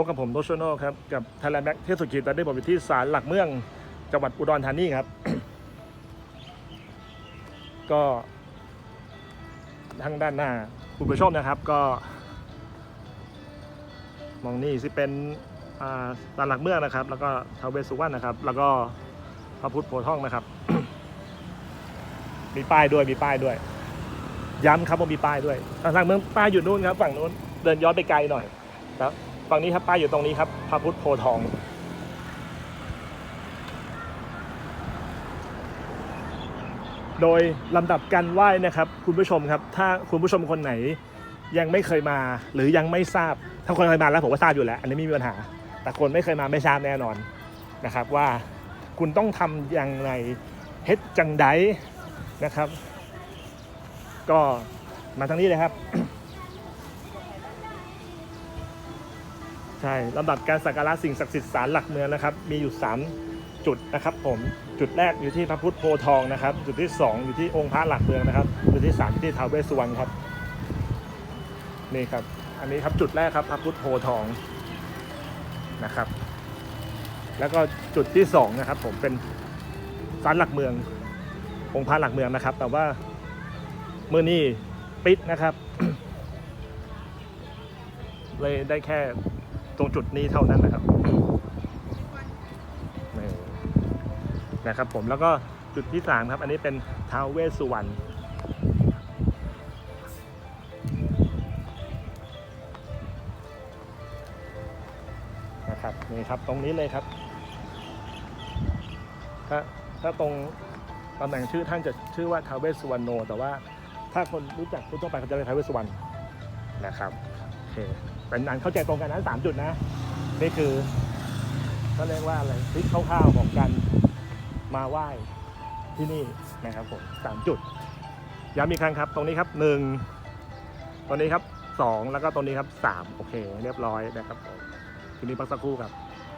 พบกับผมโดชโนครับ กับไทยแลนด์แบ็กเทศสุกิจตอนนี้ผมอยู่ที่ศาลหลักเมืองจังหวัดอุดรธานีครับ ก็ทางด้านหน้าคุณผู้ชมนะครับก็ มองนี่สิเป็นอ่าศาลหลักเมืองนะครับ แล้วก็ทาวเวสุวรรณนะครับ แล้วก็พระพุทธโพธิ์ทองนะครับ มีป้ายด้วยมีป้ายด้วย ย้ำครับว่ามีป้ายด้วยทางหลังเมืองป้ายอยู่นู่นครับ ฝั่งนู้นเดินย้อนไปไกลหน่อยครับ ฝั่งนี้ครับป้ายอยู่ตรงนี้ครับพระพุทธโพทอง โดยลำดับการไหว้นะครับ คุณผู้ชมครับ ถ้าคุณผู้ชมคนไหนยังไม่เคยมาหรือยังไม่ทราบ ถ้าคนเคยมาแล้วผมก็ทราบอยู่แล้ว อันนี้ไม่มีปัญหา แต่คนไม่เคยมาไม่ทราบแน่นอนนะครับ ว่าคุณต้องทำอย่างไรเฮ็ดจังไดนะครับ ก็มาทางนี้เลยครับ ใช่ลำดับการสักการะสิ่งศักดิ์สิทธิ์ศาลหลักเมืองนะครับ มีอยู่ 3 จุดนะครับ ผมจุดแรกอยู่ที่พระพุทธโพทองนะครับ จุดที่ 2 อยู่ที่องค์พระหลักเมืองนะครับ จุดที่3อยู่ที่ท้าวเวสสุวรรณครับนี่ครับ อันนี้ครับจุดแรกครับพระพุทธโพทองนะครับ แล้วก็จุดที่2นะครับ ผมเป็นศาลหลักเมือง องค์พระหลักเมืองนะครับ แต่ว่าเมื่อนี้ปิดนะครับ เลยได้แค่ ตรงจุดนี้เท่านั้นนะครับนะครับผมแล้วก็จุดที่สามครับ อันนี้เป็นท้าวเวสสุวรรณนะครับนี่ครับตรงนี้เลยครับ ถ้าถ้าตรงตำแหน่งชื่อท่านจะชื่อว่าท้าวเวสสุวรรณโน แต่ว่าถ้าคนรู้จักทั่วๆไปเขาจะเรียกท้าวเวสสุวรรณนะครับ เคเป็นอันเข้าใจตรงกันนะสามจุดนะ นี่คือก็เรียกว่าอะไรทริคคร่าวๆของการมาไหว้ที่นี่นะครับผมสามจุดย้ำอีกครั้งครับ ตรงนี้ครับหนึ่งตรงนี้ครับสองแล้วก็ตรงนี้ครับสามโอเค เรียบร้อยนะครับผมทีนี้พักสักครู่ครับ